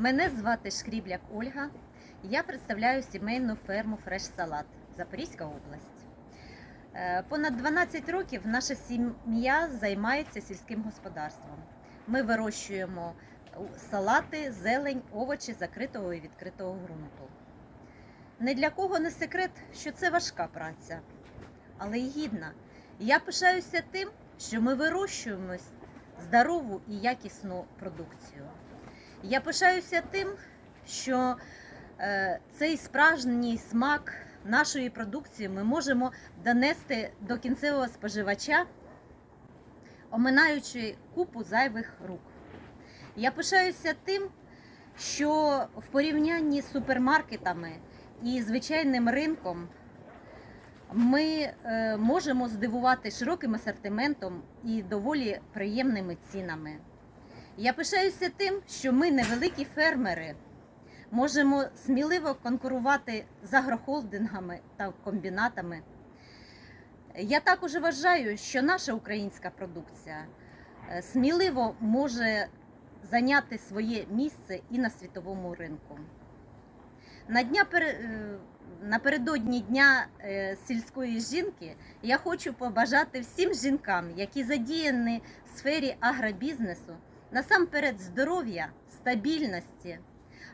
Мене звати Шкрібляк Ольга. Я представляю сімейну ферму Фреш Салат Запорізька область. Е, Понад 12 років наша сім'я займається сільським господарством. Ми вирощуємо салати, зелень, овочі закритого і відкритого ґрунту. Не для кого не секрет, що це важка праця, але й гідна. Я пишаюся тим, що ми вирощуємо здорову і якісну продукцію. Я пишаюся тим, що е, цей справжній смак нашої продукції ми можемо донести до кінцевого споживача, оминаючи купу зайвих рук. Я пишаюся тим, що в порівнянні з супермаркетами і звичайним ринком ми е, можемо здивувати широким асортиментом і доволі приємними цінами. Я пишаюся тим, що ми, невеликі фермери, можемо сміливо конкурувати з агрохолдингами та комбінатами. Я також вважаю, що наша українська продукція е, сміливо може зайняти своє місце і на світовому ринку. На дня е, Напередодні Дня е, сільської жінки я хочу побажати всім жінкам, які задіяні в сфері агробізнесу, насамперед здоров'я, стабільності,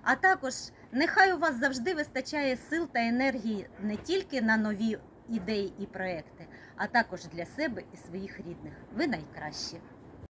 а також нехай у вас завжди вистачає сил та енергії не тільки на нові ідеї і проекти, а також для себе і своїх рідних. Ви найкращі.